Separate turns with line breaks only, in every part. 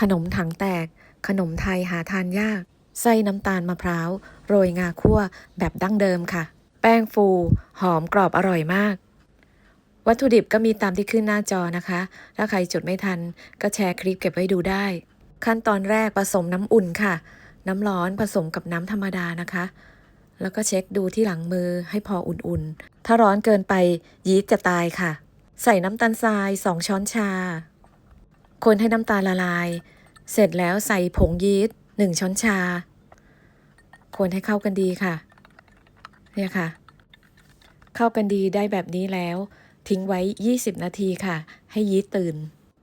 ขนมถังแตก ขนมไทยหาทานยาก ไส้น้ำตาลมะพร้าว โรยงาคั่วแบบดั้งเดิมค่ะ แป้งฟู หอมกรอบอร่อยมาก วัตถุดิบก็มีตามที่ขึ้นหน้าจอนะคะ ถ้าใครจดไม่ทันก็แชร์คลิปเก็บไว้ดูได้ ขั้นตอนแรกผสมน้ำอุ่นค่ะ น้ำร้อนผสมกับน้ำธรรมดานะคะ แล้วก็เช็คดูที่หลังมือให้พออุ่นๆ ถ้าร้อนเกินไปยีสต์จะตายค่ะ ใส่น้ำตาลทราย 2 ช้อนชา คนให้น้ำตาลละลาย เสร็จแล้วใส่ผงยีสต์1ช้อนชา คนให้เข้ากันดีค่ะ เนี่ยค่ะ เข้ากันดีได้แบบนี้แล้ว ทิ้งไว้ 20 นาทีค่ะ ให้ยีสต์ตื่น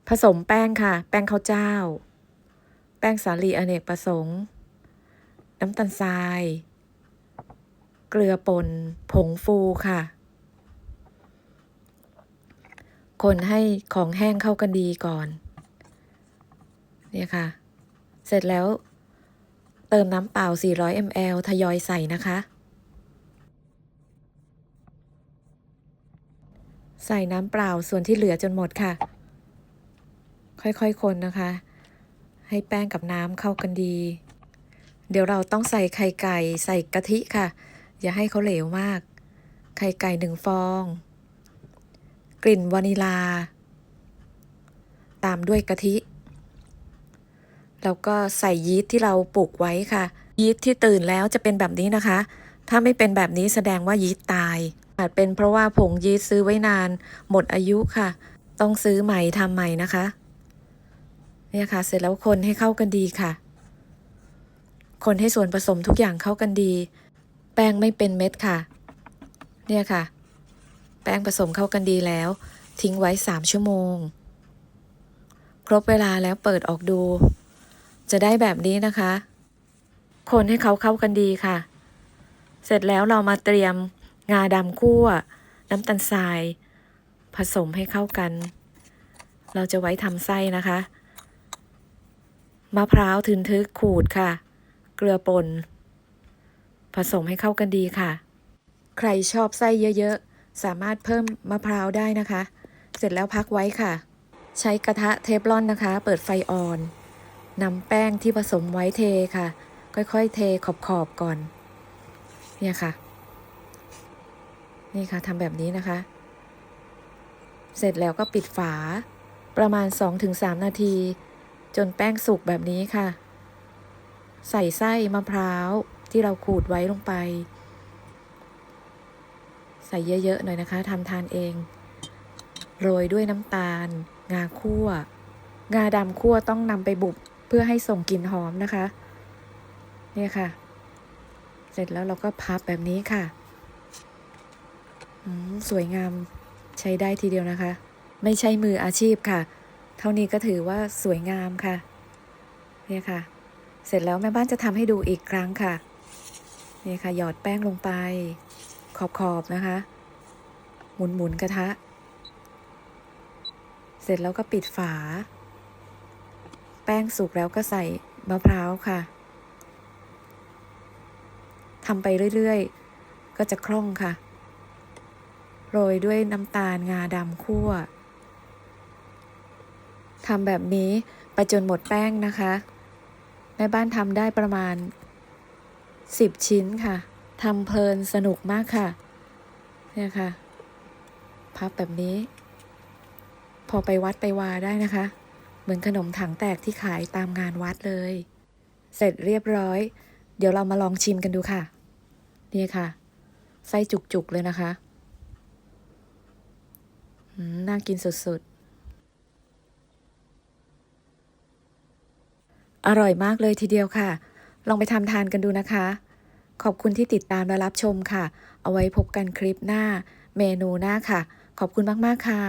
ผสมแป้งค่ะ แป้งข้าวเจ้า แป้งสาลีอเนกประสงค์ น้ำตาลทราย เกลือป่นผงฟูค่ะคนให้ของแห้งเข้ากันดีก่อน เนี่ยค่ะ เสร็จแล้วเติมน้ำเปล่า 400 ml ทยอยใส่นะคะ ใส่น้ำเปล่าส่วนที่เหลือจนหมดค่ะ ค่อยๆ คนนะคะ ให้แป้งกับน้ำเข้ากันดี เดี๋ยวเราต้องใส่ไข่ไก่ใส่กะทิค่ะ อย่าให้เขาเหลวมาก ไข่ไก่หนึ่งฟอง กลิ่นวานิลา ตามด้วยกะทิ แล้วก็ใส่ยีสต์ที่เราปลูกไว้ค่ะ ยีสต์ที่ตื่นแล้วจะเป็นแบบนี้นะคะ ถ้าไม่เป็นแบบนี้แสดงว่ายีสต์ตาย อาจเป็นเพราะว่าผงยีสต์ซื้อไว้นาน หมดอายุค่ะ ต้องซื้อใหม่ทำใหม่นะคะ เนี่ยค่ะ เสร็จแล้วคนให้เข้ากันดีค่ะ คนให้ส่วนผสมทุกอย่างเข้ากันดี แป้งไม่เป็นเม็ดค่ะ เนี่ยค่ะ แป้งผสมเข้ากันดีแล้ว ทิ้งไว้ 3 ชั่วโมง ครบเวลาแล้วเปิดออกดู จะได้แบบนี้นะคะ คนให้เขาเข้ากันดีค่ะ เสร็จแล้วเรามาเตรียมงาดำคั่ว น้ำตาลทราย ผสมให้เข้ากัน เราจะไว้ทำไส้นะคะมะพร้าวทึนทึกขูดค่ะ เกลือป่นผสมให้เข้ากันดีค่ะ ใครชอบไส้เยอะๆ สามารถเพิ่มมะพร้าวได้นะคะ เสร็จแล้วพักไว้ค่ะ ใช้กระทะเทฟลอนนะคะ เปิดไฟอ่อน นำแป้งที่ผสมไว้เทค่ะ ค่อยๆ เทขอบๆก่อน เนี่ยค่ะ นี่ค่ะทำแบบนี้นะคะ เสร็จแล้วก็ปิดฝาประมาณ 2-3 นาที จนแป้งสุกแบบนี้ค่ะ ใส่ไส้มะพร้าวที่เราขูดไว้ลงไป ใส่เยอะๆหน่อยนะคะทำทานเอง โรยด้วยน้ำตาล งาคั่ว งาดำคั่วต้องนำไปบุบ เพื่อให้ส่งกลิ่นหอมนะคะ เนี่ยค่ะ เสร็จแล้วเราก็พับแบบนี้ค่ะสวยงามใช้ได้ทีเดียวนะคะ ไม่ใช่มืออาชีพค่ะ เท่านี้ก็ถือว่าสวยงามค่ะ เนี่ยค่ะ เสร็จแล้วแม่บ้านจะทำให้ดูอีกครั้งค่ะ เนี่ยค่ะ หยอดแป้งลงไป ขอบๆนะคะ หมุนหมุนกระทะ เสร็จแล้วก็ปิดฝา ป้งสุกแล้วก็ใส่มะพร้าวค่ะทำไปเรื่อยๆ ก็จะคล่องค่ะ โรยด้วยน้ำตาลงาดำคั่วทำแบบนี้ไปจนหมดแป้งนะคะ แม่บ้านทำได้ประมาณ 10 ชิ้นค่ะทำเพลินสนุกมากค่ะ เนี่ยค่ะ พับแบบนี้ พอไปวัดไปวาได้นะคะ เหมือนขนมถังแตกที่ขายตามงานวัดเลย เสร็จเรียบร้อย เดี๋ยวเรามาลองชิมกันดูค่ะ นี่ค่ะ ไส้จุกๆเลยนะคะน่ากินสุดๆ อร่อยมากเลยทีเดียวค่ะ ลองไปทำทานกันดูนะคะ ขอบคุณที่ติดตามและรับชมค่ะ เอาไว้พบกันคลิปหน้า เมนูหน้าค่ะ ขอบคุณมาก ๆ ค่ะ